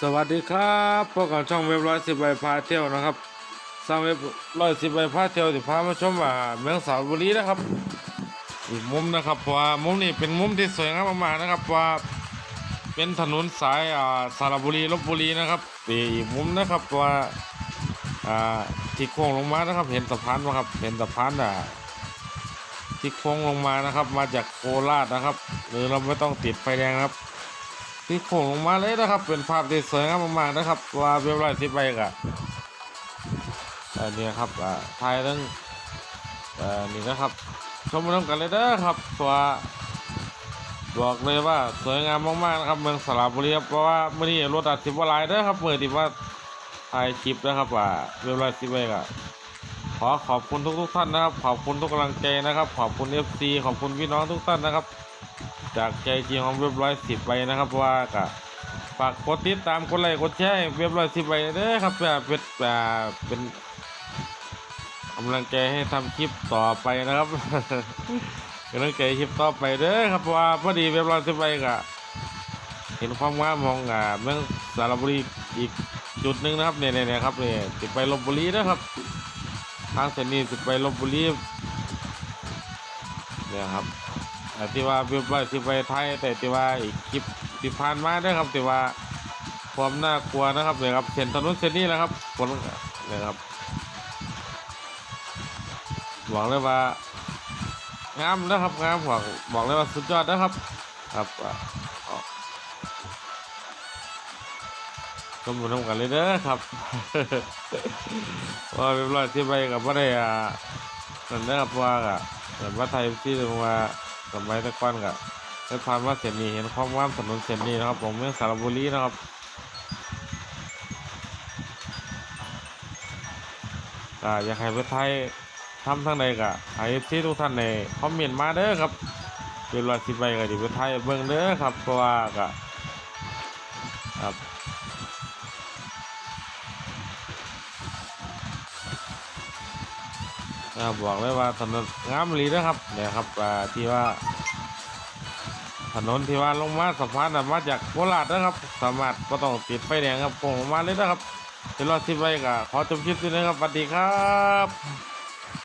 สวัสดีครับพวกกับช่องเว็บร้อยสิบใบพาเที่ยวนะครับสร้างเว็บร้อยสิบใบพาเที่ยวที่พามาชมว่าเมืองสาวบุรีนะครับ อีกมุมนะครับเพราะว่ามุมนี้เป็นมุมที่สวยงามมากๆนะครับว่าเป็นถนนสายอ่าสระบุรีลบบุรีนะครับอีกมุมนะครับว่าอ่าที่โค้งลงมานะครับ เห็นสะพานไหมครับเห็นสะพานอ่าที่โค้งลงมานะครับ มาจากโคราชนะครับ หรือเราไม่ต้องติดไฟแดงครับ ที่โค้งลงมาเลยนะครับ เป็นภาพที่สวยงามมากๆนะครับว่าเรียบร้อยสิไปกะอันนี้ครับอ่าถ่ายเรื่องอ่อนี่นะครับ ชมร่วมกันเลยเด้อครับตัวบอกเลยว่าสวยงามมากๆนะครับเมืองสระบุรีเพราะว่าเมื่อนี้รถอัดสิบวลายเด้อครับเมื่อที่ว่าถ่ายคลิปนะครับว่าเรียบร้อยสิไปกะขอขอบคุณทุกๆท่านนะครับ ขอบคุณทุกกำลังใจนะครับ ขอบคุณเอฟซีขอบคุณพี่น้องทุกท่านนะครับ จากใจจริงของเว็บร้อยสิบไปนะครับว่ากะฝากกดติดตามกดไลค์กดแชร์เว็บร้อยสิบไปเด้อครับเพื่อเป็นอ่าเป็นกำลังใจให้ทำคลิปต่อไปนะครับกำลังใจคลิปต่อไปเด้อครับเพราะว่าพอดีเว็บร้อยสิบไปกะเห็นความงามของอ่าเมืองสรบุรีอีกจุดหนึ่งนะครับเนี่ยเนี่ยครับเนี่ยติดไปลบบุรีนะครับ ทางเส้นนี้ติดไปลบบุรีเนี่ยครับ ที่ว่าเว็บไซต์ที่ไปไทยแต่ที่ว่าอีกคลิปที่ผ่านมาเด้วยครับที่ว่าความน่ากลัวนะครับเนี่ยครับเส้นถนนเส้นนี้แหละครับคนเนี่ยครับบอกเลยว่างามนะครับงามบอกบอกเลยว่าสุดยอดนะครับครับอ่าเอาชมบุญทำกันเลยเด้อครับว่าเรียบร้อยที่ไปกับว่าได้อ่านั่นนะครับว่าอะเหมือนว่าไทยที่ว่า สมัยตะก้อนก็ได้ผ่านว่าเส้นนี้เห็นความว่ามถนนเส้นนี้นะครับผมเมืองสระบุรีนะครับก็อยากให้ประเทศไทยทำทางใดก็ให้ที่ทุกท่านในคอมเมนต์มาเด้อครับเป็นรอยสิบใบก็ดีประเทศไทยเบิ่งเด้อครับเพราะว่าก็ครับ นะบอกเลยว่าถนนงามหลีนะครับเนี่ยครับที่ว่า ถนนที่ว่าลงมาสะพานมาจากโคราชนะครับ สามารถก็ต้องติดไฟแดงครับโป่งออกมาเลยนะครับเดี๋ยวรอสิบไปกับขอจบคลิปนี้นะครับสวัสดีครับ